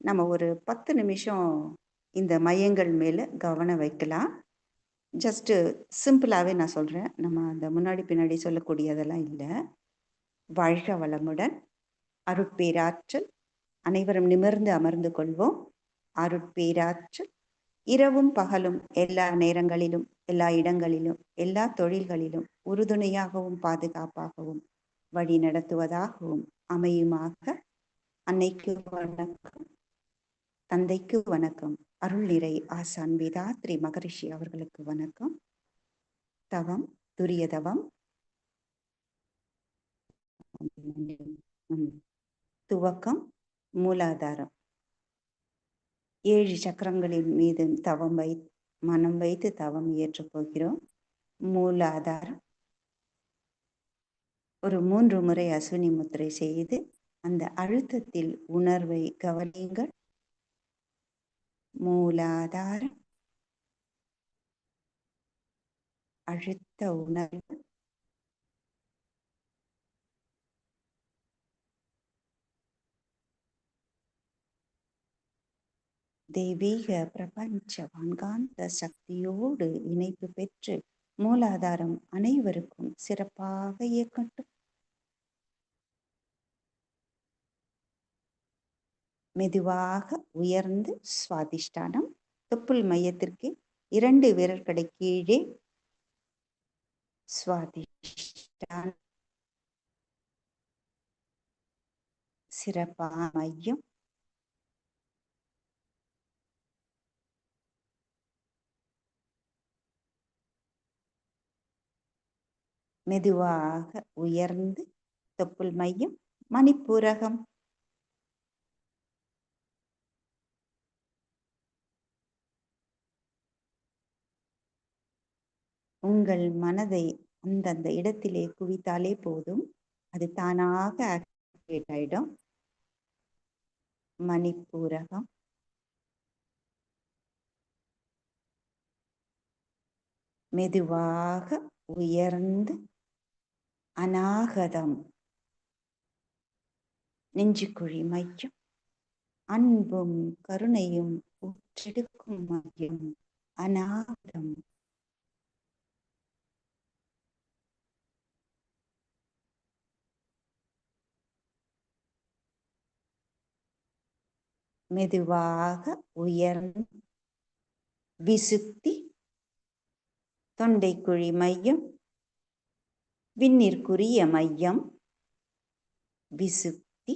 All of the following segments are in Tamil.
நம்ம ஒரு பத்து நிமிஷம் இந்த மையங்கள் மேலே கவனம் வைக்கலாம். ஜஸ்ட்டு சிம்பிளாகவே நான் சொல்கிறேன் நம்ம அந்த முன்னாடி பின்னாடி சொல்லக்கூடியதெல்லாம் இல்லை. வாழ்க வளமுடன். அருட்பேராற்றல். அனைவரும் நிமிர்ந்து அமர்ந்து கொள்வோம். அருட்பேராற்றல். இரவும் பகலும் எல்லா நேரங்களிலும் எல்லா இடங்களிலும் எல்லா தொழில்களிலும் உறுதுணையாகவும் பாதுகாப்பாகவும் வழி நடத்துவதாகவும் அமையுமாக. அன்னைக்கு வணக்கம். தந்தைக்கு வணக்கம். அருள் நிறை ஆசான் வேதாத்ரி மகரிஷி அவர்களுக்கு வணக்கம். தவம் துரியதவம் துவக்கம் மூலாதாரம். ஏழு சக்கரங்களின் மீது தவம் வை மனம் வைத்து தவம் இயற்றப் போகிறோம். மூலாதாரம். ஒரு மூன்று முறை அஸ்வினி முத்திரை செய்து அந்த அழுத்தத்தில் உணர்வை கவனியுங்கள். மூலாதாரம் அழுத்த உணர்வு. தெய்வீக பிரபஞ்ச வான்காந்த சக்தியோடு இணைப்பு பெற்று மூலாதாரம் அனைவருக்கும் சிறப்பாக இயக்கட்டும். மெதுவாக உயர்ந்து சுவாதிஷ்டானம். தொப்புள் மையத்திற்கு இரண்டு விரல்களை கீழே சுவாதிஷ்டானம். சிறப்பா மையம். மெதுவாக உயர்ந்து தொப்புள் மையம். மணிப்பூரகம். உங்கள் மனதை அந்தந்த இடத்திலே குவித்தாலே போதும். அது தானாக ஆக்டிவேட் ஆயிடும். மணிப்பூரகம். மெதுவாக உயர்ந்து அநாகதம். நெஞ்சுக்குழி மையம். அன்பும் கருணையும் ஊற்றெடுக்கும் மையம். அநாகதம். மெதுவாக உயர்ந்து விசுத்தி தொண்டைக்குழி மையம் விண்ணிற்குரிய மையம் விசுத்தி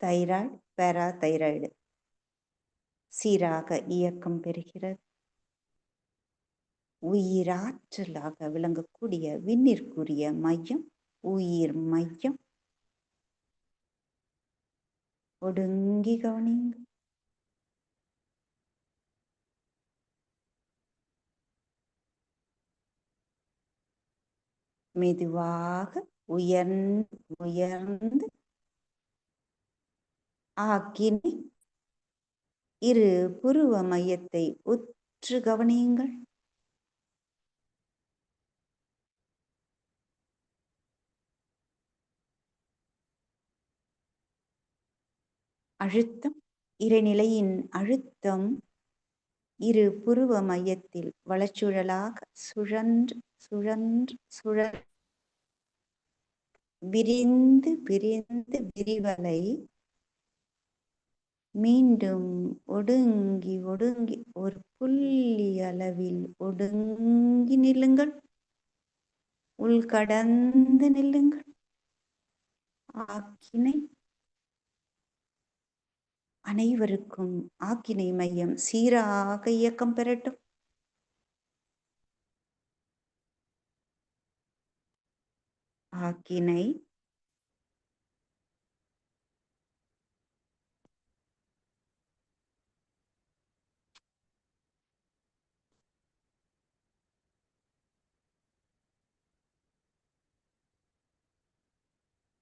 தைராய்டு பேரா தைராய்டு சீராக இயக்கம் பெறுகிறது. உயிராற்றலாக விளங்கக்கூடிய விண்ணிற்குரிய மையம் உயிர் மையம் ஒடுங்கி கவனிங்க மெதுவாக உயர்ந்து உயர்ந்து ஆக்கினி இரு புருவ மையத்தை உற்று கவனியுங்கள் அழுத்தம் இறைநிலையின் அழுத்தம் இரு புருவ மையத்தில் வளச்சுழலாக சுழன்று சுழன்று சுழல் விரிந்து விரிந்து விரிவலை மீண்டும் ஒடுங்கி ஒடுங்கி ஒரு புள்ளி அளவில் ஒடுங்கி நில்லுங்கள். உள்கடந்து நில்லுங்கள். ஆக்கினை அனைவருக்கும் ஆக்கினை மையம் சீராக இயக்கம் பெறட்டும். ஆக்கினை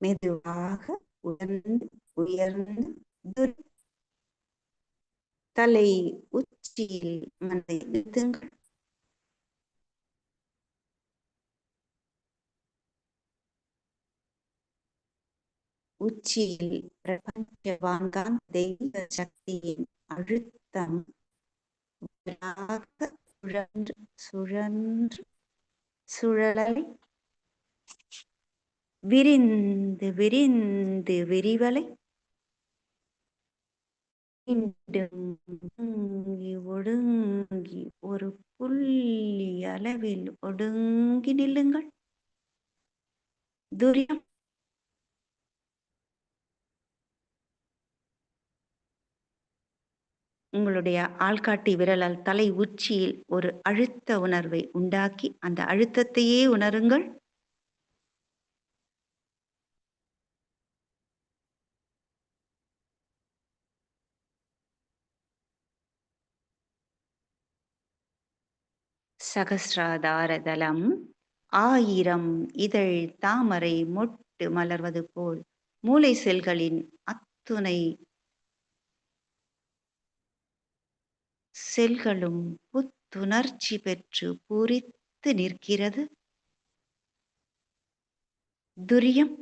மெதுவாக உயர்ந்து உயர்ந்து தலை உச்சியில் மனதை நிறுத்துங்கள் உச்சியில் பிரபஞ்ச வான்கான் தெய்வ சக்தியின் அழுத்தம் சுழன்று சுழன்று சுழலை விரிந்து விரிந்து விரிவலை. ஒடுங்கி ஒடுங்கி ஒரு புள்ளி அளவில் ஒடுங்கி நில்லுங்கள். துரியம். உங்களுடைய ஆள்காட்டி விரலால் தலை உச்சியில் ஒரு அழுத்த உணர்வை உண்டாக்கி அந்த அழுத்தத்தையே உணருங்கள். சகசிராதாரதலம். ஆயிரம் இதழ் தாமரை மொட்டு மலர்வது போல் மூளை செல்களின் அத்துணை செல்களும் புத்துணர்ச்சி பெற்று பூரித்து நிற்கிறது. துரியம்.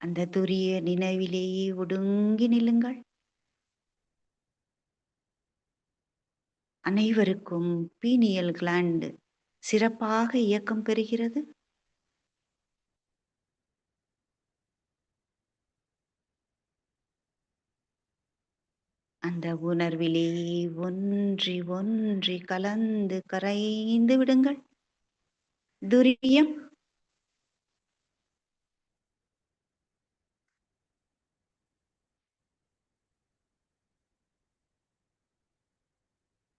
அந்த துரிய நினைவிலேயே ஒடுங்கி நில்லுங்கள். அனைவருக்கும் பீனியல் கிளாண்டு சிறப்பாக இயக்கம் பெறுகிறது. அந்த உணர்விலே ஒன்றி ஒன்றி கலந்து கரைந்து விடுங்கள். துரியம்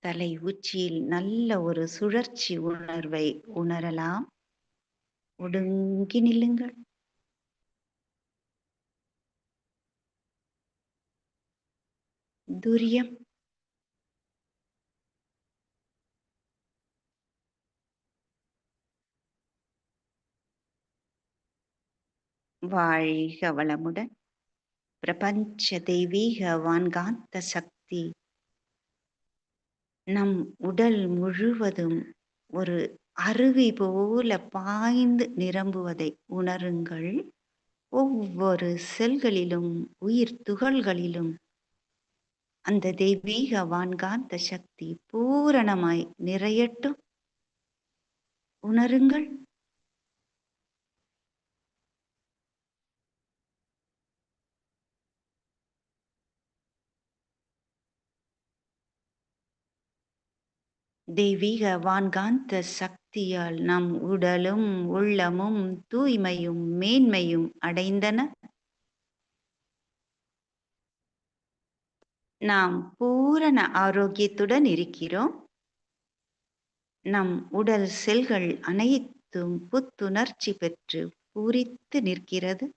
தலை உச்சியில் நல்ல ஒரு சுழற்சி உணர்வை உணரலாம். ஒடுங்கி நில்லுங்கள். துரியம். வாழ்க வளமுடன். பிரபஞ்ச தெய்வீக வான்காந்த சக்தி. நம் உடல் முழுவதும் ஒரு அருவி போல பாய்ந்து நிரம்புவதை உணருங்கள். ஒவ்வொரு செல்களிலும் உயிர் துகள்களிலும் அந்த தெய்வீக வான்காந்த சக்தி பூரணமாய் நிறையட்டும். உணருங்கள். தெய்வீக வான்காந்த சக்தியால் நம் உடலும் உள்ளமும் தூய்மையும் மேன்மையும் அடைந்தன. நாம் பூரண ஆரோக்கியத்துடன் இருக்கிறோம். நம் உடல் செல்கள் அனைத்தும் புத்துணர்ச்சி பெற்று பூரித்து நிற்கிறது.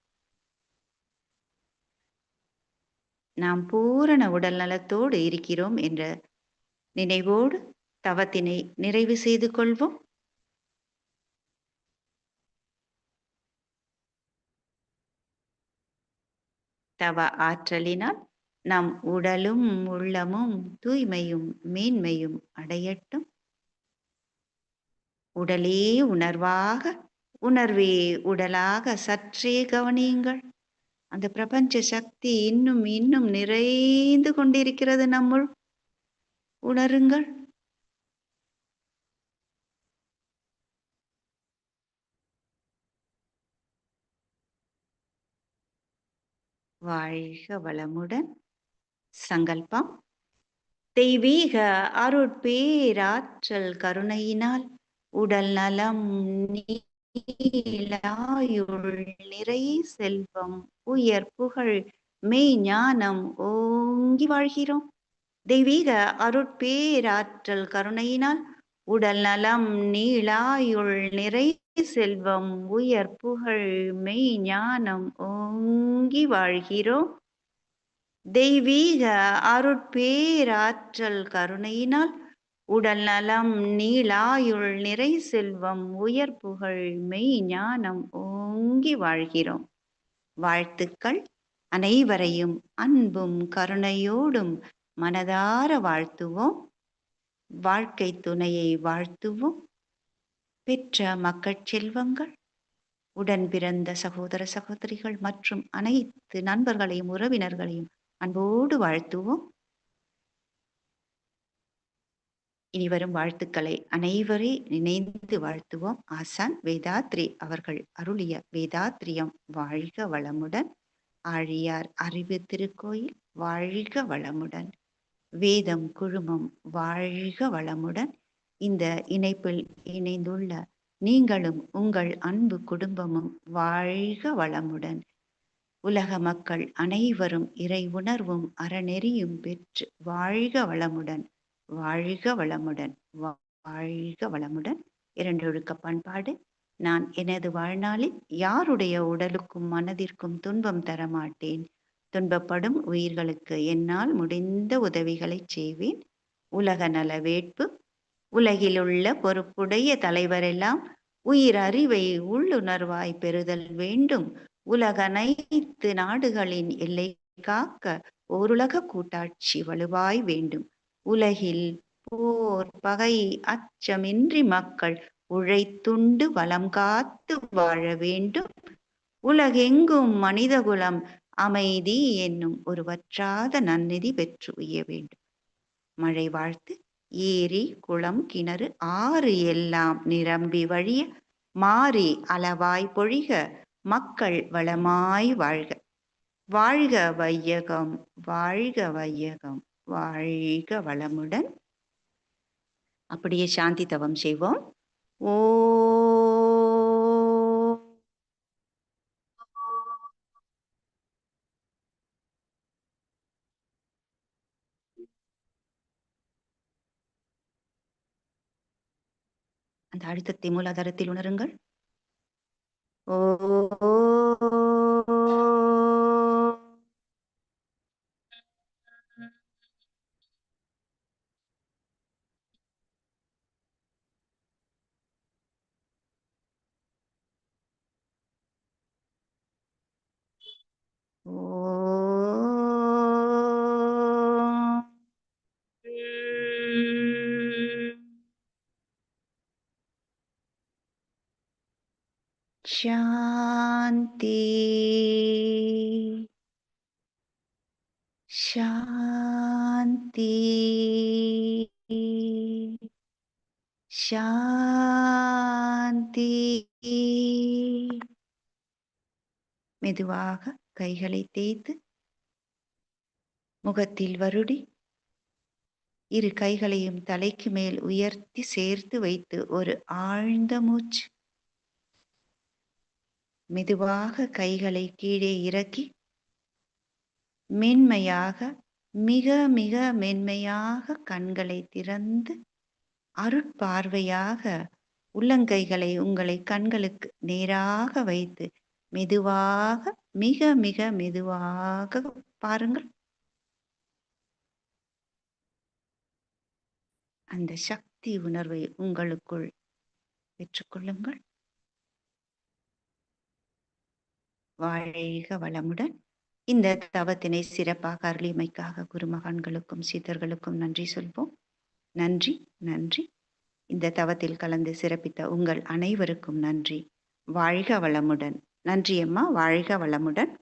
நாம் பூரண உடல் நலத்தோடு இருக்கிறோம் என்ற நினைவோடு தவத்தினை நிறைவு செய்து கொள்வோம். தவ ஆற்றலினால் நம் உடலும் உள்ளமும் தூய்மையும் மேன்மையும் அடையட்டும். உடலே உணர்வாக உணர்வே உடலாக சற்றே கவனியுங்கள். அந்த பிரபஞ்ச சக்தி இன்னும் இன்னும் நிறைந்து கொண்டிருக்கிறது நம்முள். உணருங்கள். வாழ்க வளமுடன். சங்கல்பம். தெய்வீக அருட்பேராற்றல் கருணையினால் உடல் நலம் நீலாயுள் நிறை செல்வம் உயர் புகழ் மெய் ஞானம் ஓங்கி வாழ்கிறோம். தெய்வீக அருட்பேராற்றல் கருணையினால் உடல் நலம் நீளாயுள் நிறை செல்வம் உயர் புகழ் மெய் ஞானம் ஓ ஓங்கி வாழ்கிறோம் தெய்வீக அருட்பேராற்றல் கருணையினால் உடல் நலம் நீளாயுள் நிறை செல்வம் உயர் புகழ் மெய் ஞானம் ஓங்கி வாழ்கிறோம். வாழ்த்துக்கள் அனைவரையும் அன்பும் கருணையோடும் மனதார வாழ்த்துவோம். வாழ்க்கை துணையை வாழ்த்துவோம். பெற்ற மக்கள் செல்வங்கள் உடன் பிறந்த சகோதர சகோதரிகள் மற்றும் அனைத்து நண்பர்களையும் உறவினர்களையும் அன்போடு வாழ்த்துவோம். இனி வரும் வாழ்த்துக்களை அனைவரை நினைந்து வாழ்த்துவோம். ஆசான் வேதாத்ரி அவர்கள் அருளிய வேதாத்ரியம் வாழ்க வளமுடன் ஆழியார் அறிவு திருக்கோயில் வாழ்க வளமுடன் வேதம் குழுமம் வாழ்க வளமுடன் இந்த இணைப்பில் இணைந்துள்ள நீங்களும் உங்கள் அன்பு குடும்பமும் வாழ்க வளமுடன். உலக மக்கள் அனைவரும் இறை உணர்வும் அறநெறியும் பெற்று வாழ்க வளமுடன். வாழ்க வளமுடன். வாழ்க வளமுடன். இரண்டு ஒழுக்க பண்பாடு. நான் எனது வாழ்நாளில் யாருடைய உடலுக்கும் மனதிற்கும் துன்பம் தரமாட்டேன். துன்பப்படும் உயிர்களுக்கு என்னால் முடிந்த உதவிகளை செய்வேன். உலக நல வேட்பு உலகிலுள்ள பொறுப்புடைய தலைவரெல்லாம் உயிர் அறிவை உள்ளுணர்வாய் பெறுதல் வேண்டும். உலக அனைத்து நாடுகளின் எல்லை காக்க ஓருலக கூட்டாட்சி வலுவாய் வேண்டும். உலகில் போர் பகை அச்சமின்றி மக்கள் உழைத்துண்டு வளம் காத்து வாழ வேண்டும். உலகெங்கும் மனிதகுலம் அமைதி என்னும் ஒரு வற்றாத நன்னிதி பெற்று உய்ய வேண்டும். மழை வாழ்த்து. ஏரி குளம் கிணறு ஆறு எல்லாம் நிரம்பி வழிய மாறி அளவாய் பொழிக மக்கள் வளமாய் வாழ்க. வாழ்க வையகம் வாழ்க வையகம் வாழ்க வளமுடன். அப்படியே சாந்தி தவம் செய்வோம். ஓ அந்த அழுத்தத்தை மூலாதாரத்தில் உணருங்கள். ஓ ஓ. शान्ति शान्ति மெதுவாக கைகளை தேய்த்து முகத்தில் வருடி இரு கைகளையும் தலைக்கு மேல் உயர்த்தி சேர்த்து வைத்து ஒரு ஆழ்ந்த மூச்சு மெதுவாக கைகளை கீழே இறக்கி மென்மையாக மிக மிக மென்மையாக கண்களை திறந்து அருட்பார்வையாக உள்ளங்கைகளை உங்களை கண்களுக்கு நேராக வைத்து மெதுவாக மிக மிக மெதுவாக பாருங்கள். அந்த சக்தி உணர்வை உங்களுக்குள் பெற்றுக்கொள்ளுங்கள் வாழ்க வளமுடன். இந்த தவத்தினை சிறப்பாக அருளிமைக்காக குருமகான்களுக்கும் சீதர்களுக்கும் நன்றி சொல்வோம். நன்றி நன்றி. இந்த தவத்தில் கலந்து சிறப்பித்த உங்கள் அனைவருக்கும் நன்றி. வாழ்க வளமுடன். நன்றி அம்மா வாழ்க வளமுடன்.